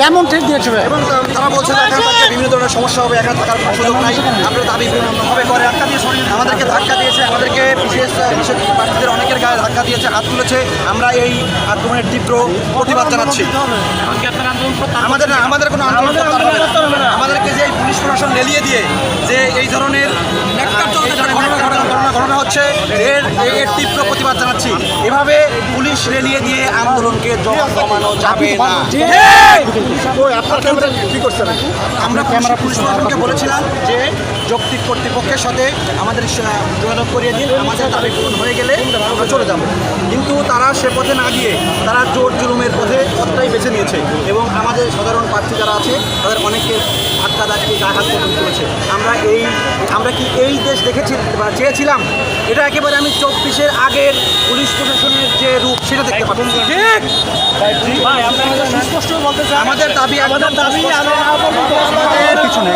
কেমন ঠিক দিয়েছে এবং তারা বলছে এখানে থাকলে বিভিন্ন ধরনের সমস্যা হবে এখানে থাকার সুযোগ নাই। আমরা দাবি বিভিন্নভাবে করে ধাক্কা দিয়ে আমাদেরকে ধাক্কা দিয়েছে। আমাদেরকে বিশেষ বিশেষ প্রার্থীদের অনেকের গায়ে ধাক্কা দিয়েছে, হাত তুলেছে। আমরা এই আক্রমণের তীব্র প্রতিবাদ জানাচ্ছি। আমাদের আমাদের কোনো আন্দোলন। আমাদেরকে যে পুলিশ প্রশাসন লেলিয়ে দিয়ে যে এই ধরনের ঘটনা হচ্ছে এর এর তীব্র প্রতিবাদ জানাচ্ছি। এভাবে পুলিশ রেলিয়ে দিয়ে আন্দোলনকে জমা- জমানো যাবে না। আমরা পুলিশ প্রশাসনকে বলেছিলাম যে যৌক্তিক কর্তৃপক্ষের সাথে আমাদের যোগাযোগ করিয়ে দিন। আমাদের দাবি পূরণ হয়ে গেলে আমরা চলে যাব। কিন্তু তারা সে পথে না গিয়ে তারা জোর জুলুমের পথে পথটাই বেছে নিয়েছে। এবং আমাদের সাধারণ প্রার্থী যারা আছে তাদের অনেকে ধাক্কা ধাক্কি আঘাত পর্যন্ত করেছে। আমরা এই আমরা কি এই দেশ দেখেছি বা চেয়েছিলাম? এটা একেবারে আমি চব্বিশের আগের পুলিশ প্রশাসনের যে রূপ সেটা দেখতে পাচ্ছি। ঠিক। আমাদের দাবি আমাদের দাবি আমাদের পিছনে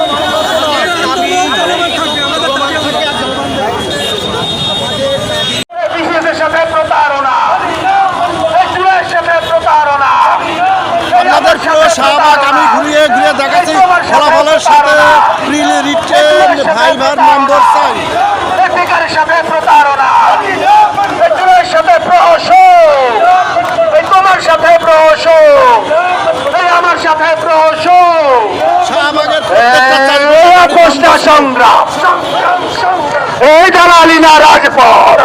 প্রতারণা। শাহবাগ আমি ঘুরিয়ে ঘুরিয়ে দেখাচ্ছি ফলাফলের সাথে রিটেন ভাইবার নম্বর চাই সাথে প্রতারণা। সাথে প্রহসন। এই তোমার সাথে প্রহসন। এই আমার সাথে প্রহসন আপোষটা সংগ্রাম। এই দালালি না রাজপথ।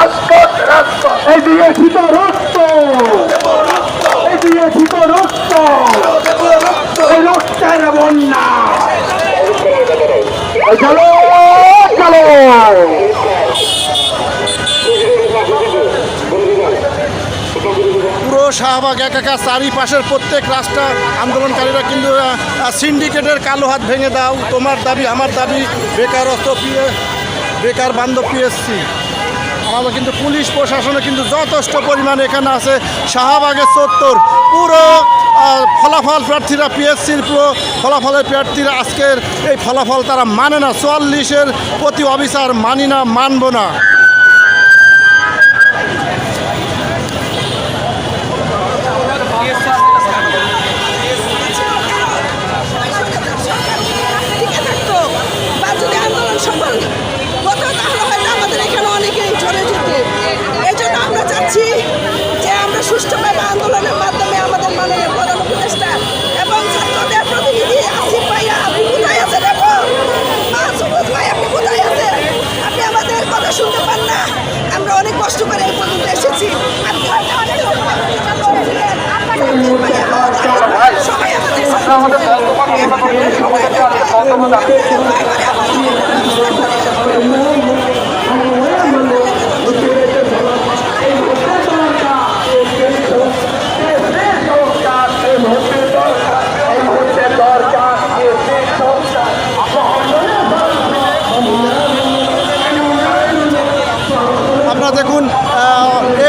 এই দিয়ে রক্ত। বন্যা চলো চলো। পুরো শাহবাগ একাকা চারিপাশের প্রত্যেক রাস্তা আন্দোলনকারীরা কিন্তু সিন্ডিকেটের কালো হাত ভেঙে দাও। তোমার দাবি আমার দাবি বেকারত্ব পিএ বেকার বান্ধব পিএসসি। আমাদের কিন্তু পুলিশ প্রশাসনে কিন্তু যথেষ্ট পরিমাণ এখানে আছে। শাহবাগের চত্বর পুরো ফলাফল প্রার্থীরা পিএসসির পুরো ফলাফলের প্রার্থীরা আজকের এই ফলাফল তারা মানে না। চুয়াল্লিশের প্রতি অফিসার মানি না, মানবো না।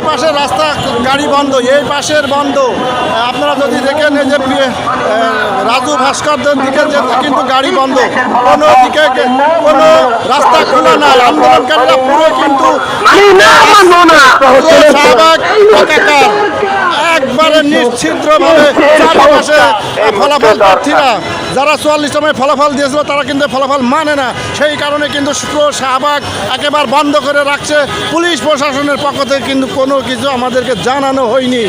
পাশের রাস্তা গাড়ি বন্ধ এই পাশের বন্ধ। আপনারা যদি দেখেন এই যে রাজু ভাস্করদের দিকে যে কিন্তু গাড়ি বন্ধ। কোনো দিকে কোনো রাস্তা খোলা নাই। আন্দোলনকারীরা পুরো কিন্তু। একবারে নিশ্চিদ্রভাবে চারপাশে ফলাফল প্রার্থীরা যারা চুয়াল্লিশ সময় ফলাফল দিয়েছিল তারা কিন্তু ফলাফল মানে না। সেই কারণে কিন্তু শাহবাগ একেবারে বন্ধ করে রাখছে। পুলিশ প্রশাসনের পক্ষ থেকে কিন্তু কোনো কিছু আমাদেরকে জানানো হয়নি।